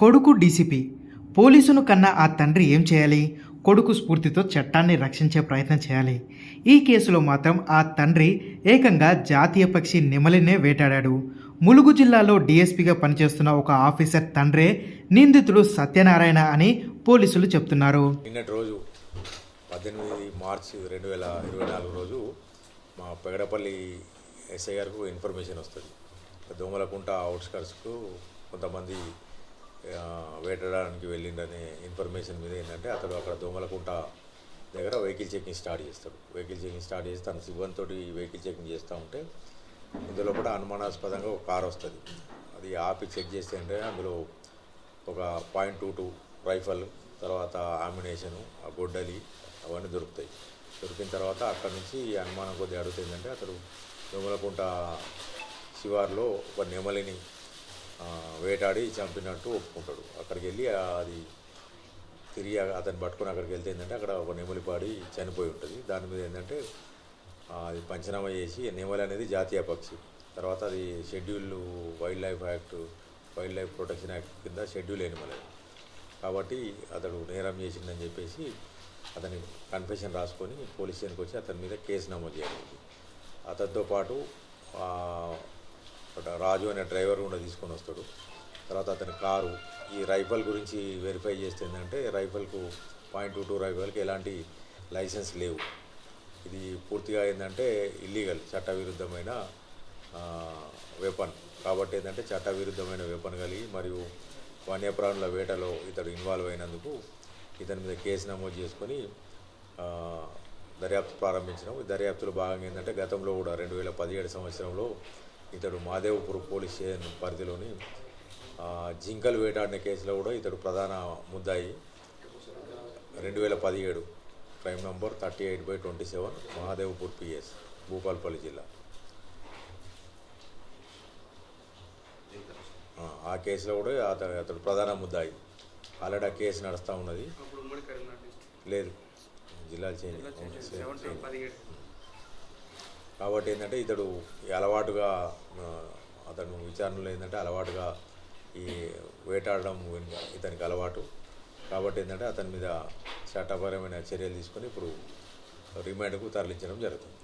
కొడుకు డీసీపీ. పోలీసును కన్నా ఆ తండ్రి ఏం చేయాలి? కొడుకు స్ఫూర్తితో చట్టాన్ని రక్షించే ప్రయత్నం చేయాలి. ఈ కేసులో మాత్రం ఆ తండ్రి ఏకంగా జాతీయ పక్షి నెమలినే వేటాడాడు. ములుగు జిల్లాలో డీఎస్పీగా పనిచేస్తున్న ఒక ఆఫీసర్ తండ్రే నిందితుడు సత్యనారాయణ అని పోలీసులు చెప్తున్నారు. నిన్నటి రోజు పద్దెనిమిది మార్చి రెండు వేల ఇరవై నాలుగు రోజు మా పెగడపల్లి ఎస్ఐ గారికి ఇన్ఫర్మేషన్ వస్తుంది. దోమలకుంట అవుట్స్కర్ట్స్కు కొంతమంది వేటాడడానికి వెళ్ళిండనే ఇన్ఫర్మేషన్ మీద ఏంటంటే అతడు అక్కడ దోమలకుంట దగ్గర వెహికల్ చెకింగ్ స్టార్ట్ చేస్తాడు. వెహికల్ చెకింగ్ స్టార్ట్ చేసి తన సిబ్బందితో వెహికల్ చెకింగ్ చేస్తూ ఉంటే ఇందులో కూడా అనుమానాస్పదంగా ఒక కార్ వస్తుంది. అది ఆపి చెక్ చేస్తే అంటే అందులో ఒక పాయింట్ టూ టూ రైఫల్ తర్వాత ఆమినేషను ఆ గొడ్డలి అవన్నీ దొరుకుతాయి. దొరికిన తర్వాత అక్కడ నుంచి అనుమానం కొద్దిగా అడుగుతుందంటే అతడు దొంగలకుంట శివార్లో ఒక నెమలిని వేటాడి చంపినట్టు ఒప్పుకుంటాడు. అక్కడికి వెళ్ళి అది తిరిగి అతను పట్టుకొని అక్కడికి వెళ్తే ఏంటంటే అక్కడ ఒక నెమలిపాడి చనిపోయి ఉంటుంది. దాని మీద ఏంటంటే అది పంచనామా చేసి నెమలి అనేది జాతీయ పక్షి. తర్వాత అది schedule wildlife act wildlife protection act కింద షెడ్యూల్ ఎనిమల్ అది కాబట్టి అతడు నేరం చేసిందని చెప్పేసి అతని కన్ఫెషన్ రాసుకొని పోలీస్ స్టేషన్కి వచ్చి అతని మీద కేసు నమోదు చేయాలి. అతనితో పాటు ఒక రాజు అనే డ్రైవర్ కూడా తీసుకొని వస్తాడు. తర్వాత అతని కారు ఈ రైఫల్ గురించి వెరిఫై చేస్తే ఏంటంటే రైఫల్కు పాయింట్ టూ టూ రైఫల్కి ఎలాంటి లైసెన్స్ లేవు. ఇది పూర్తిగా ఏంటంటే ఇల్లీగల్ చట్టవిరుద్ధమైన వెపన్ కాబట్టి ఏంటంటే చట్టవిరుద్ధమైన వెపన్ కలిగి మరియు వన్యప్రాణుల వేటలో ఇతడు ఇన్వాల్వ్ అయినందుకు ఇతని మీద కేసు నమోదు చేసుకొని దర్యాప్తు ప్రారంభించడం దర్యాప్తులో భాగంగా ఏంటంటే గతంలో కూడా రెండు వేల పదిహేడు సంవత్సరంలో ఇతడు మాదేవపూర్ పోలీస్ స్టేషన్ పరిధిలోని జింకలు వేటాడిన కేసులో కూడా ఇతడు ప్రధాన ముద్దాయి. రెండు వేల పదిహేడు crime number thirty eight by twenty seven Mahadevpur PS Bhupalpally జిల్లా. ఆ, కేసులో కూడా అతడు అతడు ప్రధాన ముద్దాయి. ఆల్రెడీ ఆ కేసు నడుస్తూ ఉన్నది. లేదు జిల్లా చేంజ్ కాబట్టి ఏంటంటే ఇతడు అలవాటుగా అతను విచారణలో ఏంటంటే అలవాటుగా ఈ వేటాడడం ఇతనికి అలవాటు కాబట్టి ఏంటంటే అతని మీద చట్టపరమైన చర్యలు తీసుకొని ఇప్పుడు రిమాండ్కు తరలించడం జరుగుతుంది